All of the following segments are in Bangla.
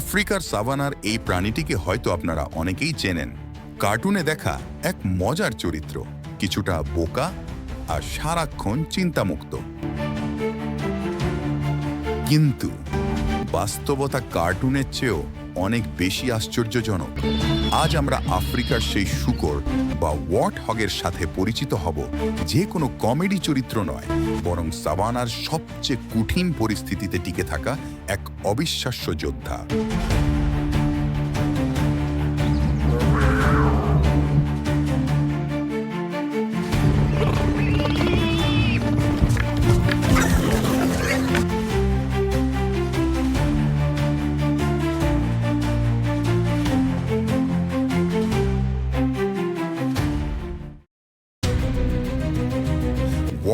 আফ্রিকার সাভানার এই প্রাণীটিকে হয়তো আপনারা অনেকেই চেনেন। কার্টুনে দেখা এক মজার চরিত্র, কিছুটা বোকা আর সারাক্ষণ চিন্তামুক্ত। কিন্তু বাস্তবতা কার্টুনের চেয়েও অনেক বেশি আশ্চর্যজনক। আজ আমরা আফ্রিকার সেই শুকর বা ওয়াট হগের সাথে পরিচিত হব, যে কোনো কমেডি চরিত্র নয়, বরং সাবানার সবচেয়ে কঠিন পরিস্থিতিতে টিকে থাকা এক অবিশ্বাস্য যোদ্ধা।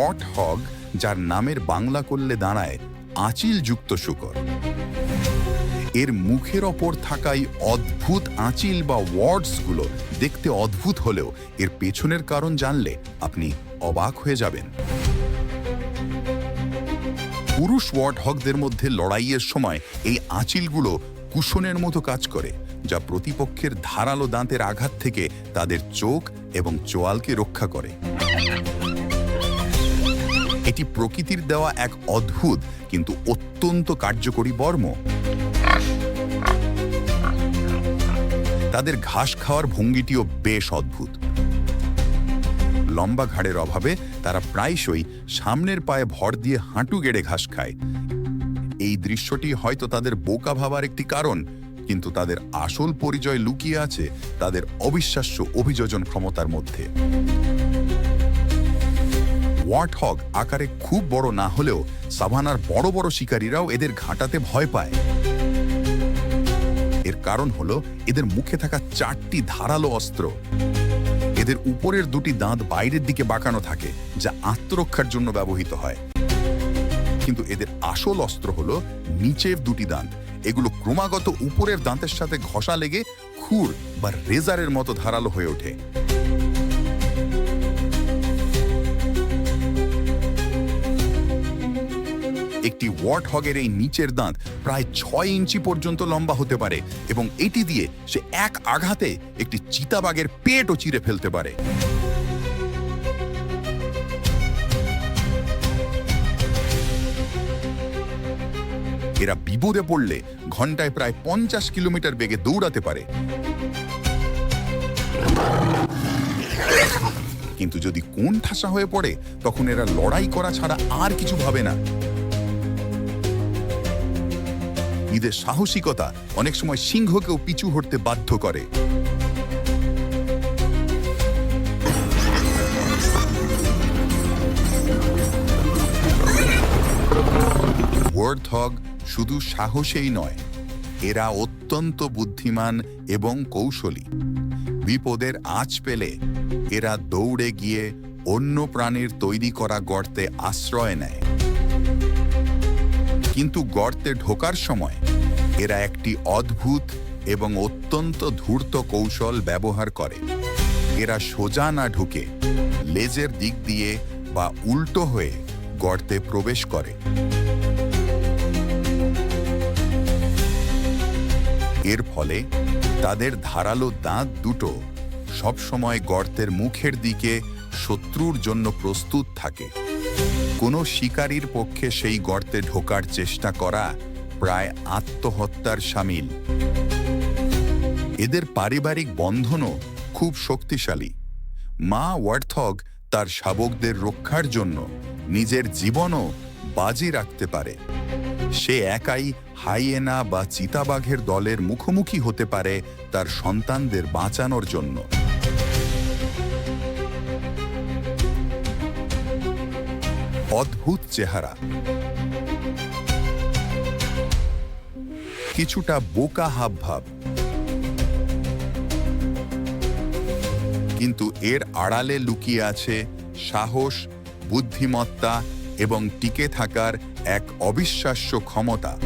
ওয়াট হগ, যার নামের বাংলা করলে দাঁড়ায় আঁচিলযুক্ত শুকর। এর মুখের ওপর থাকাই অদ্ভুত আঁচিল বা ওয়ার্ডসগুলো দেখতে অদ্ভুত হলেও এর পেছনের কারণ জানলে আপনি অবাক হয়ে যাবেন। পুরুষ ওয়ার্ড হকদের মধ্যে লড়াইয়ের সময় এই আঁচিলগুলো কুশনের মতো কাজ করে, যা প্রতিপক্ষের ধারালো দাঁতের আঘাত থেকে তাদের চোখ এবং চোয়ালকে রক্ষা করে। এটি প্রকৃতির দেওয়া এক অদ্ভুত কিন্তু অত্যন্ত কার্যকরী বর্ম। তাদের ঘাস খাওয়ার ভঙ্গিটিও বেশ অদ্ভুত। লম্বা ঘাড়ের অভাবে তারা প্রায়শই সামনের পায়ে ভর দিয়ে হাঁটু গেড়ে ঘাস খায়। এই দৃশ্যটি হয়তো তাদের বোকা ভাবার একটি কারণ, কিন্তু তাদের আসল পরিচয় লুকিয়ে আছে তাদের অবিশ্বাস্য অভিযোজন ক্ষমতার মধ্যে। ওয়াটহগ আকারে খুব বড় না হলেও সাভানার বড় বড় শিকারীরাও এদের ঘাঁটাতে ভয় পায়। এর কারণ হলো এদের মুখে থাকা চারটি ধারালো অস্ত্র। এদের উপরের দুটি দাঁত বাইরের দিকে বাঁকানো থাকে, যা আত্মরক্ষার জন্য ব্যবহৃত হয়। কিন্তু এদের আসল অস্ত্র হলো নিচের দুটি দাঁত। এগুলো ক্রমাগত উপরের দাঁতের সাথে ঘষা লেগে খুর বা রেজারের মতো ধারালো হয়ে ওঠে। একটি ওয়াট হগের এই নিচের দাঁত প্রায় ছয় ইঞ্চি পর্যন্ত লম্বা হতে পারে এবং এটি দিয়ে সে এক আঘাতে একটি চিতাবাগের পেটও চিরে ফেলতে পারে। এরা বিপদে পড়লে ঘন্টায় প্রায় পঞ্চাশ কিলোমিটার বেগে দৌড়াতে পারে। কিন্তু যদি কোন ঠাসা হয়ে পড়ে, তখন এরা লড়াই করা ছাড়া আর কিছু ভাবে না। ঈদের সাহসিকতা অনেক সময় সিংহকেও পিছু হটতে বাধ্য করে। ওয়ার্থগ শুধু সাহসেই নয়, এরা অত্যন্ত বুদ্ধিমান এবং কৌশলী। বিপদের আঁচ পেলে এরা দৌড়ে গিয়ে অন্য প্রাণীর তৈরি করা গর্তে আশ্রয় নেয়। কিন্তু গর্তে ঢোকার সময় এরা একটি অদ্ভুত এবং অত্যন্ত ধূর্ত কৌশল ব্যবহার করে। এরা সোজা না ঢুকে লেজের দিক দিয়ে বা উল্টো হয়ে গর্তে প্রবেশ করে। এর ফলে তাদের ধারালো দাঁত দুটো সবসময় গর্তের মুখের দিকে শত্রুর জন্য প্রস্তুত থাকে। কোনো শিকারীর পক্ষে সেই গর্তে ঢোকার চেষ্টা করা প্রায় আত্মহত্যার সামিল। এদের পারিবারিক বন্ধনও খুব শক্তিশালী। মা ওয়ার্থগ তার শাবকদের রক্ষার জন্য নিজের জীবনও বাজি রাখতে পারে। সে একাই হাইয়েনা বা চিতাবাঘের দলের মুখোমুখি হতে পারে তার সন্তানদের বাঁচানোর জন্য। অদ্ভুত চেহারা। কিছুটা বোকা হাবভাব। কিন্তু এর আড়ালে লুকিয়ে আছে সাহস, বুদ্ধিমত্তা এবং টিকে থাকার এক অবিশ্বাস্য ক্ষমতা।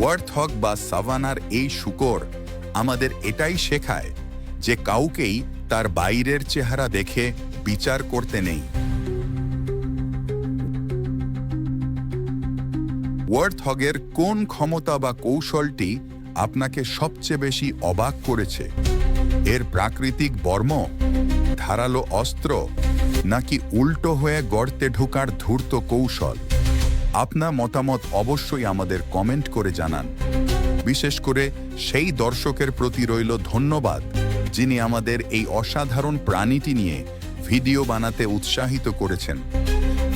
ওয়ার্থক বা সাভানার এই শুকর আমাদের এটাই শেখায় যে কাউকেই তার বাইরের চেহারা দেখে বিচার করতে নেই। ওয়ার্থ হগের কোন ক্ষমতা বা কৌশলটি আপনাকে সবচেয়ে বেশি অবাক করেছে? এর প্রাকৃতিক বর্ম, ধারালো অস্ত্র, নাকি উল্টো হয়ে গর্তে ঢোকার ধূর্ত কৌশল? আপনার মতামত অবশ্যই আমাদের কমেন্ট করে জানান। বিশেষ করে সেই দর্শকের প্রতি রইল ধন্যবাদ, যিনি আমাদের এই অসাধারণ প্রাণীটি নিয়ে ভিডিও বানাতে উৎসাহিত করেছেন।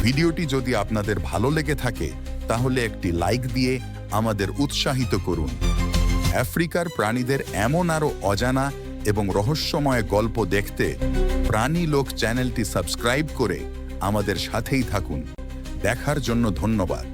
ভিডিওটি যদি আপনাদের ভালো লেগে থাকে, তাহলে একটি লাইক দিয়ে আমাদের উৎসাহিত করুন। আফ্রিকার প্রাণীদের এমন আরও অজানা এবং রহস্যময় গল্প দেখতে প্রাণী লোক চ্যানেলটি সাবস্ক্রাইব করে আমাদের সাথেই থাকুন। দেখার জন্য ধন্যবাদ।